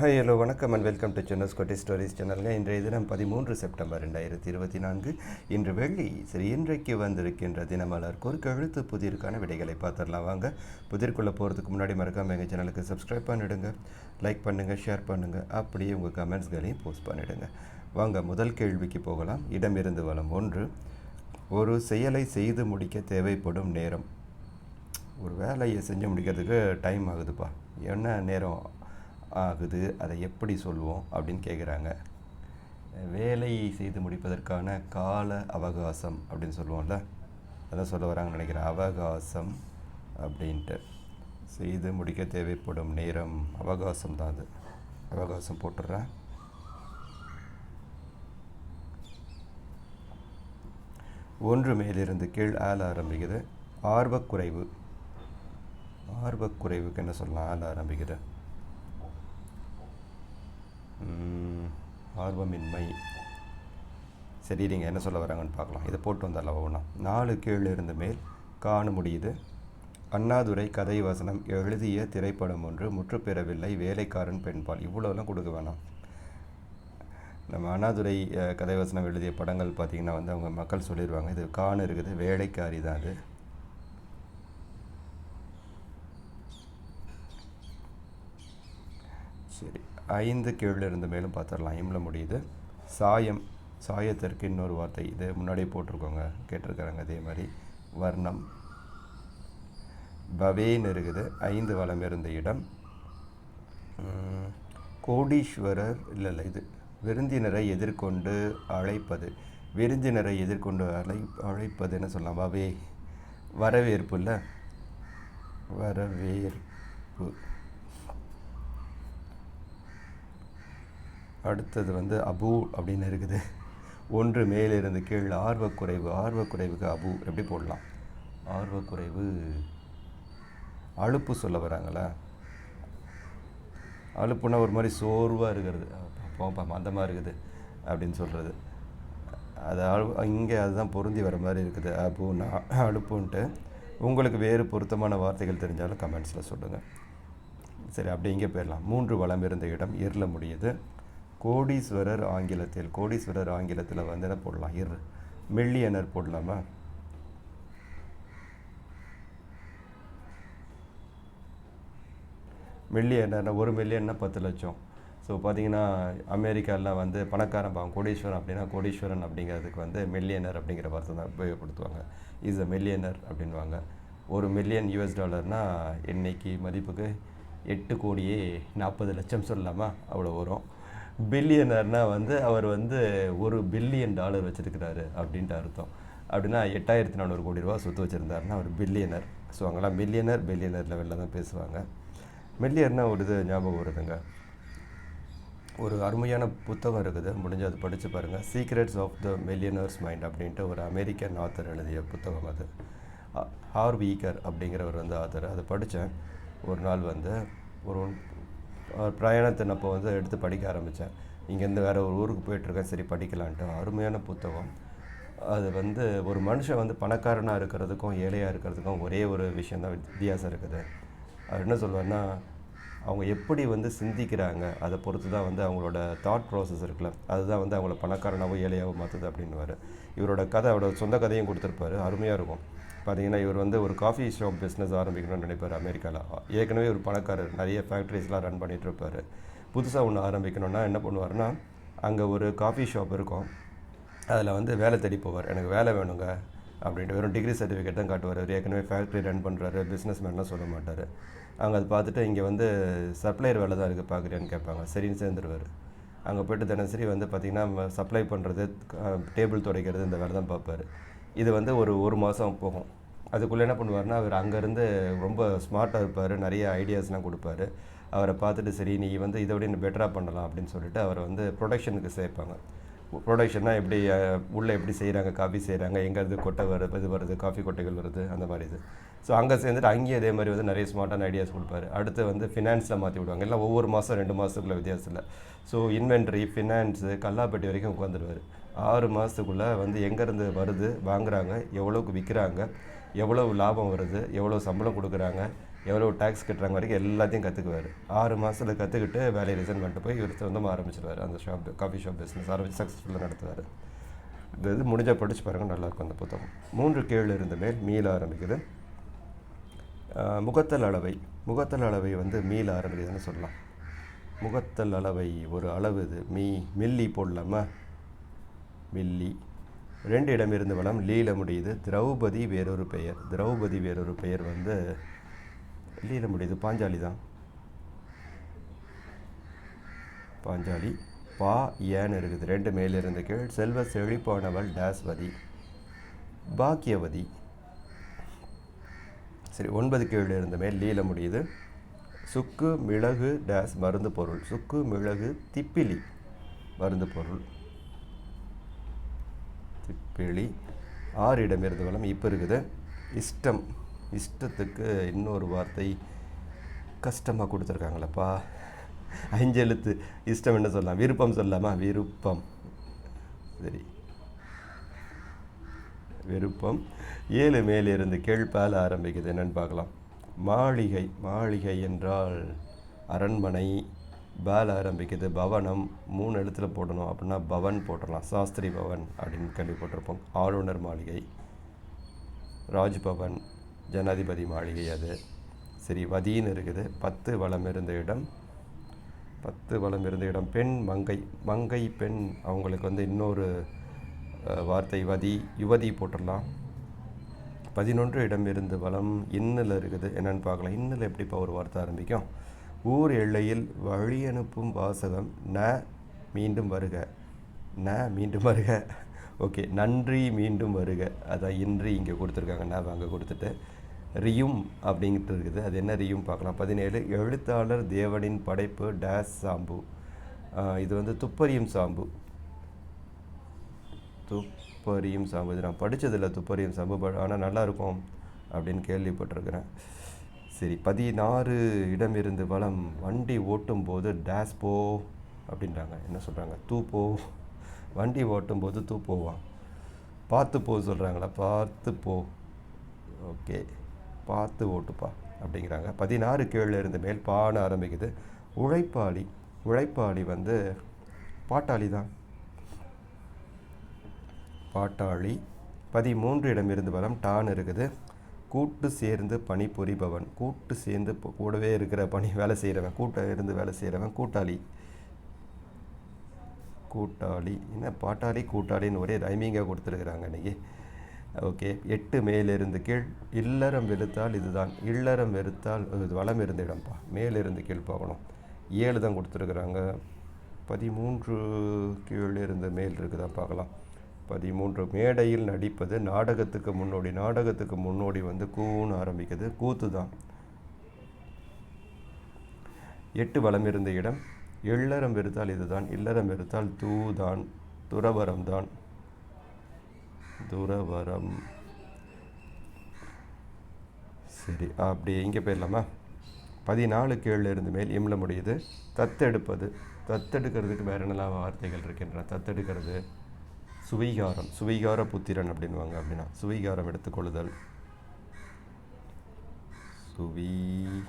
Hi hello வணக்கம் and welcome to சென்னஸ் கொட்டி ஸ்டோரிஸ் சேனலுங்க இன்றைய தினம் பதிமூன்று செப்டம்பர் ரெண்டாயிரத்தி இருபத்தி நான்கு. இன்று வெள்ளி சரி இன்றைக்கு வந்திருக்கின்ற தினமலர் ஒரு எழுத்து புதிருக்கான விடைகளை பார்த்துடலாம். வாங்க புதிர்க்குள்ளே போகிறதுக்கு முன்னாடி மறக்காமல் எங்கள் சேனலுக்கு சப்ஸ்கிரைப் பண்ணிவிடுங்க லைக் பண்ணுங்கள் ஷேர் பண்ணுங்கள் அப்படியே உங்கள் கமெண்ட்ஸ்களையும் போஸ்ட் பண்ணிவிடுங்க வாங்க முதல் கேள்விக்கு போகலாம். இடமிருந்து வளம் ஒன்று. ஒரு செயலை செய்து முடிக்க தேவைப்படும் நேரம். ஒரு வேலையை செஞ்சு முடிக்கிறதுக்கு டைம் ஆகுதுப்பா. என்ன நேரம்? ஆகுது அதை எப்படி சொல்லுவோம் அப்படின்னு கேட்குறாங்க வேலையை செய்து முடிப்பதற்கான கால அவகாசம் அப்படின்னு சொல்லுவோம்ல அதான் சொல்ல வராங்கன்னு நினைக்கிறேன். அவகாசம் அப்படின்ட்டு. செய்து முடிக்க தேவைப்படும் நேரம் அவகாசம் தான் அது. அவகாசம் போட்டுடுறேன். ஒன்று மேலிருந்து கீழ் ஆள் ஆரம்பிக்குது. ஆர்வக்குறைவு. ஆர்வக்குறைவுக்கு என்ன சொல்லலாம்? ஆள் ஆரம்பிக்குது. ஆர்வமின்மை. சரி நீங்கள் என்ன சொல்ல வராங்கன்னு பார்க்கலாம். இதை போட்டு வந்தால் ஒன்றா நாலு கீழ் இருந்த மேல் காண முடியுது. அண்ணாதுரை கதை வசனம் எழுதிய திரைப்படம் ஒன்று முற்றுப்பெறவில்லை வேலைக்காரன் பெண்பால். இவ்வளோலாம் கொடுக்க வேணாம். நம்ம அண்ணாதுரை கதைவசனம் கதை வசனம் எழுதிய படங்கள் பார்த்திங்கன்னா வந்து அவங்க மக்கள் சொல்லிடுவாங்க இது காணு இருக்குது வேலைக்காரி தான் அது. சரி. ஐந்து கீழ் இருந்து மேலும் பார்த்துடலாம். இம்ல முடியுது. சாயம் சாயத்திற்கு இன்னொரு வார்த்தை. இது முன்னாடியே போட்டிருக்கோங்க. கேட்டிருக்கிறாங்க அதே மாதிரி. வர்ணம். பவேன்னு இருக்குது ஐந்து வளம் இருந்த இடம். கோடீஸ்வரர் இல்லை இல்லை இது விருந்தினரை எதிர்கொண்டு அழைப்பது. விருந்தினரை எதிர்கொண்டு அழை அழைப்பதுன்னு சொல்லலாம். பவே. வரவேற்பு இல்லை? வரவேற்பு. அடுத்தது வந்து அபு அப்படின்னு இருக்குது. ஒன்று மேலிருந்து கீழ் ஆர்வக்குறைவு ஆர்வக்குறைவுக்கு அபு. எப்படி போடலாம்? ஆர்வக்குறைவு. அலுப்பு சொல்ல வராங்களா? அழுப்புனா ஒரு மாதிரி சோர்வாக இருக்கிறது. போப்பா மந்தமாக இருக்குது அப்படின்னு சொல்கிறது அது அழு இங்கே அதுதான் பொருந்தி வர மாதிரி இருக்குது. அப்புன்னா அலுப்புன்ட்டு உங்களுக்கு வேறு பொருத்தமான வார்த்தைகள் தெரிஞ்சாலும் கமெண்ட்ஸில் சொல்லுங்கள் சரி அப்படி இங்கே போயிடலாம். மூன்று வளம் இருந்த இடம் இருள முடியுது. கோடீஸ்வரர் ஆங்கிலத்தில் கோடீஸ்வரர் ஆங்கிலத்தில் வந்து என்ன போடலாம்? இர். மில்லியனர் போடலாமா? மில்லியனர்னா ஒரு மில்லியன்னா பத்து லட்சம். ஸோ பார்த்தீங்கன்னா அமெரிக்காவில் வந்து பணக்காரன் பாவம் கோடீஸ்வரன் அப்படின்னா கோடீஸ்வரன் அப்படிங்கிறதுக்கு வந்து மில்லியனர் அப்படிங்கிற வார்த்தை தான் உபயோகப்படுத்துவாங்க. இஸ் அ மில்லியனர் அப்படின்வாங்க ஒரு மில்லியன் யூஎஸ் டாலர்னால் இன்றைக்கி மதிப்புக்கு எட்டு கோடியே நாற்பது லட்சம் சொல்லலாமா? அவ்வளோ வரும். பில்லியனர்னால் வந்து அவர் வந்து ஒரு பில்லியன் டாலர் வச்சுருக்கிறாரு அப்படின்ட்டு அர்த்தம். அப்படின்னா எட்டாயிரத்தி நானூறு கோடி ரூபா சொத்து வச்சுருந்தாருன்னா அவர் பில்லியனர் ஸோ அங்கெல்லாம் மில்லியனர் பில்லியனர் லெவலில் தான் பேசுவாங்க. மில்லியர்னா ஒரு இது ஞாபகம் வருதுங்க. ஒரு அருமையான புத்தகம் இருக்குது. முடிஞ்சு அது படித்து பாருங்கள் secrets of the millionaires mind அப்படின்ட்டு ஒரு அமெரிக்கன் ஆத்தர் எழுதிய புத்தகம் அது. ஹார் வீக்கர் அப்படிங்கிறவர் வந்து ஆத்தர் அதை படித்தேன் ஒரு நாள் வந்து ஒரு ஒரு பிரயாணத்தின் அப்போ வந்து எடுத்து படிக்க ஆரம்பித்தேன் இங்கேருந்து வேறு ஒரு ஊருக்கு போயிட்டுருக்கேன். சரி படிக்கலான்ட்டு. அருமையான புத்தகம். அது வந்து ஒரு மனுஷன் வந்து பணக்காரனாக இருக்கிறதுக்கும் ஏழையாக இருக்கிறதுக்கும் ஒரே ஒரு விஷயந்தான் வித்தியாசம் இருக்குது. அவர் என்ன சொல்லுவேன்னா அவங்க எப்படி வந்து சிந்திக்கிறாங்க அதை பொறுத்து தான் வந்து அவங்களோட தாட் ப்ராசஸ் இருக்குல்ல. அதுதான் வந்து அவங்கள பணக்காரனாகவும் ஏழையாகவும் மாற்றுது அப்படின்னுவார். இவரோட கதை அவரோட சொந்த கதையும் கொடுத்துருப்பாரு. அருமையாக இருக்கும். பார்த்தீங்கன்னா இவர் வந்து ஒரு காஃபி ஷாப் பிஸ்னஸ் ஆரம்பிக்கணும்னு நினைப்பார் அமெரிக்காவில் ஏற்கனவே ஒரு பணக்காரர் நிறைய ஃபேக்ட்ரிஸ்லாம் ரன் பண்ணிகிட்டு இருப்பார் புதுசாக ஒன்று ஆரம்பிக்கணும்னா என்ன பண்ணுவார்னா அங்கே ஒரு காஃபி ஷாப் இருக்கும். அதில் வந்து வேலை தேடி போவார். எனக்கு வேலை வேணுங்க அப்படின்ட்டு வெறும் டிகிரி சர்டிஃபிகேட் தான் காட்டுவார். அவர் ஏற்கனவே ஃபேக்ட்ரி ரன் பண்ணுறாரு பிஸ்னஸ் மேன்லாம் சொல்ல மாட்டார். அங்கே அதை பார்த்துட்டு இங்கே வந்து சப்ளையர் வேலை தான் இருக்குது பார்க்குறியான்னு கேட்பாங்க. சரின்னு சேர்ந்துருவார். அங்கே போய்ட்டு தினசரி வந்து பார்த்திங்கன்னா சப்ளை பண்ணுறது டேபிள் துடைக்கிறது இந்த வேலை தான் பார்ப்பார். இது வந்து ஒரு ஒரு மாதம் போகும். அதுக்குள்ளே என்ன பண்ணுவார்னா அவர் அங்கேருந்து ரொம்ப ஸ்மார்ட்டாக இருப்பார். நிறைய ஐடியாஸ்லாம் கொடுப்பாரு. அவரை பார்த்துட்டு சரி நீ வந்து இதை விட இன்னும் பெட்டராக பண்ணலாம் அப்படின்னு சொல்லிட்டு அவரை வந்து ப்ரொடக்ஷனுக்கு சேர்ப்பாங்க. ப்ரொடக்ஷன்னா எப்படி உள்ளே எப்படி செய்கிறாங்க காஃபி செய்கிறாங்க எங்கேருந்து கொட்டை வருது இது வருது காஃபி கொட்டைகள் வருது அந்த மாதிரி இது. ஸோ அங்கே சேர்ந்துட்டு அங்கேயும் அதே மாதிரி வந்து நிறைய ஸ்மார்ட்டான ஐடியாஸ் கொடுப்பாரு. அடுத்து வந்து ஃபினான்ஸில் மாற்றி விடுவாங்க. எல்லாம் ஒவ்வொரு மாதம் ரெண்டு மாதத்துக்குள்ள வித்தியாசத்தில் ஸோ இன்வென்ட்ரி ஃபினான்ஸு கல்லாப்பட்டி வரைக்கும் உட்காந்துருவார் ஆறு மாதத்துக்குள்ளே வந்து எங்கேருந்து வருது வாங்குறாங்க எவ்வளோக்கு விற்கிறாங்க எவ்வளவு லாபம் வருது எவ்வளோ சம்பளம் கொடுக்குறாங்க எவ்வளோ டேக்ஸ் கட்டுறாங்க வரைக்கும் எல்லாத்தையும் கற்றுக்குவார் ஆறு மாதத்தில் கற்றுக்கிட்டு வேலையை ரிசைன் பண்ணிட்டு போய் இவர் சொந்தமாக ஆரம்பிச்சிருவார். அந்த ஷாப் காஃபி ஷாப் பிஸ்னஸ் ஆரம்பித்து சக்ஸஸ்ஃபுல்லாக நடத்துவார். இந்த இது முடிஞ்சால் படித்து பாருங்கள் நல்லாயிருக்கும் அந்த புத்தகம். மூன்று கீழ் இருந்த மேல் மீள ஆரம்பிக்குது. முகத்தல் அளவை. முகத்தல் அளவை வந்து மீள ஆரம்பிக்குதுன்னு சொல்லலாம். முகத்தல் அளவை ஒரு அளவு இது. மீ மில்லி போடலாமா? மில்லி ரெண்டு இடமிருந்து வளம் லீல முடியுது. திரௌபதி வேறொரு பெயர். திரௌபதி வேறொரு பெயர் வந்து லீல முடியுது. பாஞ்சாலி தான். பாஞ்சாலி. பா ஏன்னு இருக்குது. ரெண்டு மேலிருந்து கீழ். செல்வ செழிப்பானவள் டேஸ்வதி பாக்கியவதி. சரி ஒன்பது கீழ் இருந்த மேல் லீல முடியுது. சுக்கு மிளகு டேஸ் மருந்து பொருள். சுக்கு மிளகு திப்பிலி மருந்து பொருள். திப்பிலி ஆறு வளம் இப்போ இருக்குது இஷ்டம். இஷ்டத்துக்கு இன்னொரு வார்த்தை கஷ்டமாக கொடுத்துருக்காங்களப்பா. ஐஞ்செழுத்து. இஷ்டம் என்ன சொல்லலாம்? விருப்பம் சொல்லலாமா? விருப்பம். சரி. விருப்பம். ஏழு மேலிருந்து கீழ்ப்பால் ஆரம்பிக்குது. என்னன்னு பார்க்கலாம். மாளிகை. மாளிகை என்றால் அரண்மனை. பால் ஆரம்பிக்குது. பவனம் மூணு எழுத்துல போடணும் அப்படின்னா பவன் போட்டுடலாம் சாஸ்திரி பவன் அப்படின்னு கேள்விப்பட்டிருப்போம் ஆளுநர் மாளிகை ராஜ்பவன் ஜனாதிபதி மாளிகை அது. சரி வதின்னு இருக்குது. பத்து வளம் இருந்த இடம். பத்து வளம் இருந்த இடம். பெண் மங்கை. மங்கை பெண் அவங்களுக்கு வந்து இன்னொரு வார்த்தை வதி யுவதி போட்டுடலாம் பதினொன்று இடம் இருந்து வளம் இன்னில் இருக்குது. என்னென்னு பார்க்கலாம். இன்னில் எப்படிப்பா ஒரு வார்த்தை ஆரம்பிக்கும்? ஊர் எல்லையில் வழி அனுப்பும் வாசகம் ந மீண்டும் வருக. ந மீண்டும் வருக. ஓகே நன்றி மீண்டும் வருக. அதான் இன்றி இங்கே கொடுத்துருக்காங்க. நான் அங்கே கொடுத்துட்டு ரியும் அப்படின்ட்டு இருக்குது. அது என்ன ரியும் பார்க்கலாம். பதினேழு எழுத்தாளர் தேவனின் படைப்பு டேஸ் சாம்பு. இது வந்து துப்பறியும் சாம்பு. துப்பறியும் சாம்பு. இது நான் படித்ததில்லை துப்பறியும் சாம்பு பட் ஆனால் நல்லாயிருக்கும் அப்படின்னு கேள்விப்பட்டிருக்கிறேன். சரி பதினாறு இடம் இருந்து வளம் வண்டி ஓட்டும் போது டேஸ் போ அப்படின்றாங்க. என்ன சொல்கிறாங்க தூ போ. வண்டி ஓட்டும் போது தூ போவான் பார்த்து போ சொல்கிறாங்களா பார்த்து போ. ஓகே. பார்த்து ஓட்டுப்பா அப்படிங்கிறாங்க. பதினாறு கீழே இருந்து மேல் பாட ஆரம்பிக்குது. உழைப்பாளி உழைப்பாளி வந்து பாட்டாளி தான். பாட்டாளி. பதிமூன்று இடமிருந்து வரம் டான் இருக்குது. கூட்டு சேர்ந்து பணிபுரிபவன் கூட்டு சேர்ந்து கூடவே இருக்கிற பணி வேலை செய்கிறவன் கூட்ட இருந்து வேலை செய்கிறவன் கூட்டாளி. கூட்டாளி. என்ன பாட்டாளி கூட்டாளின்னு ஒரே ரைமிங்காக கொடுத்துருக்குறாங்க இன்னைக்கு. ஓகே எட்டு மேலிருந்து கீழ் இல்லறம் வெறுத்தால் இதுதான் இல்லறம் வெறுத்தால் இது வளம் இருந்த இடம்ப்பா மேலிருந்து கீழ் பார்க்கணும் ஏழு தான் கொடுத்துருக்குறாங்க. பதிமூன்று கீழ் இருந்து மேல் இருக்குதா பார்க்கலாம். பதிமூன்று மேடையில் நடிப்பது நாடகத்துக்கு முன்னோடி நாடகத்துக்கு முன்னோடி வந்து கூன்னு ஆரம்பிக்குது. கூத்து தான் எட்டு வளம் இருந்த இடம் எள்ளறம் வெறுத்தால் இதுதான் இல்லறம் வெறுத்தால் தூதான் துறவரம் தான். துறவரம். சரி அப்படி இங்கே போயிடலாமா? பதினாலு கீழே இருந்து மேல் இம்ல முடியுது. தத்தெடுப்பது தத்தெடுக்கிறதுக்கு வேற என்னெல்லாம் வார்த்தைகள் இருக்கின்றன? தத்தெடுக்கிறது. சுவைகாரம் சுவைகார புத்திரன் அப்படின்வாங்க அப்படின்னா சுவைகாரம் எடுத்துக்கொள்ளுதல். சுவீகாரம்.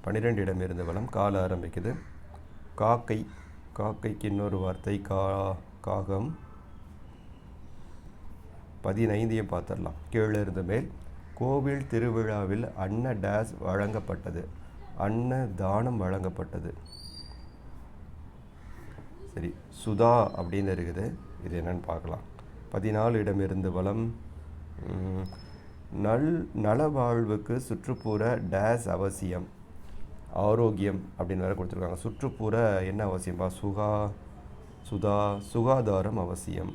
பன்னிரெண்டு இடம் இருந்த வளம் கால ஆரம்பிக்குது. காக்கை காக்கைக்கு இன்னொரு வார்த்தை கா காகம். பதினைந்தையும் பார்த்துடலாம். கீழே இருந்த மேல் கோவில் திருவிழாவில் அன்ன டேஸ் வழங்கப்பட்டது. அன்ன தானம் வழங்கப்பட்டது. சரி சுதா அப்படின்னு இருக்குது. இது என்னன்னு பார்க்கலாம். பதினாலு இடமிருந்து வளம் நல் நலவாழ்வுக்கு சுற்றுப்புற டேஸ் அவசியம். ஆரோக்கியம் அப்படின்னு வேறு கொடுத்துருக்காங்க. சுற்றுப்புற என்ன அவசியம்பா? சுகா சுதா சுகாதாரம் அவசியம்.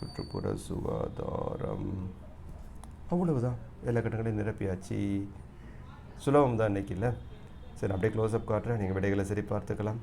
சுற்றுப்புற சுகாதாரம். அவ்வளவுதான். எல்லா கட்டங்களையும் நிரப்பியாச்சு. சுலபம் தான் இன்றைக்கி இல்லை? சரி அப்படியே க்ளோஸ்அப் காட்டுறேன். நீங்கள் விடைகளை சரி பார்த்துக்கலாம்